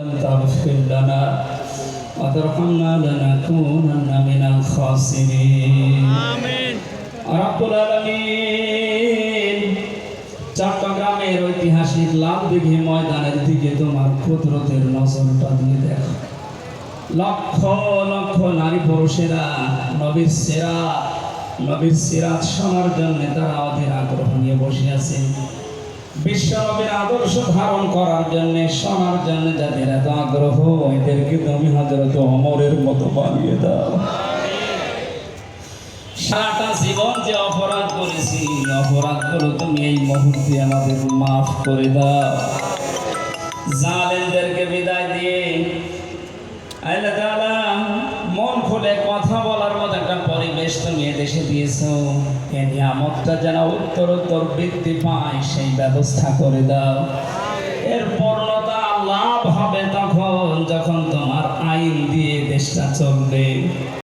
تغفر لنا وترحمنا لنكونن من الخاسرين আমিন রব্বুল আলামিন চট্টগ্রামের ঐতিহাসিক লাল দিঘি ময়দানের দিকে তোমার কুদরতের নজরটা দিয়ে দেখো লক্ষ লক্ষ নারী পুরুষেরা নবীর সেরা নবীর সিরাজ শোনার জন্য তারা অধীর আগ্রহ নিয়ে বসে আছে বিশ্ব নবীর আদর্শ ধারণ করার জন্য, শোনার জন্য যাদের এত আগ্রহ, এদেরকে তুমি হজরত অমরের মতো বানিয়ে দাও। সারাটা জীবন যে অপরাধ করেছি, অপরাধগুলো তুমি এই মুহূর্তে আমাদের মাফ করে দাও। জালেমদেরকে বিদায় দিয়ে, আল্লাহ তাআলা মন খুলে কথা একটা পরিবেশ তুমি এদেশে দিয়েছ, এ নিয়ামতটা যেন উত্তর উত্তর বৃদ্ধি পায়, সেই ব্যবস্থা করে দাও। এর পূর্ণতা লাভ হবে তখন যখন তোমার আইন দিয়ে দেশটা চলবে।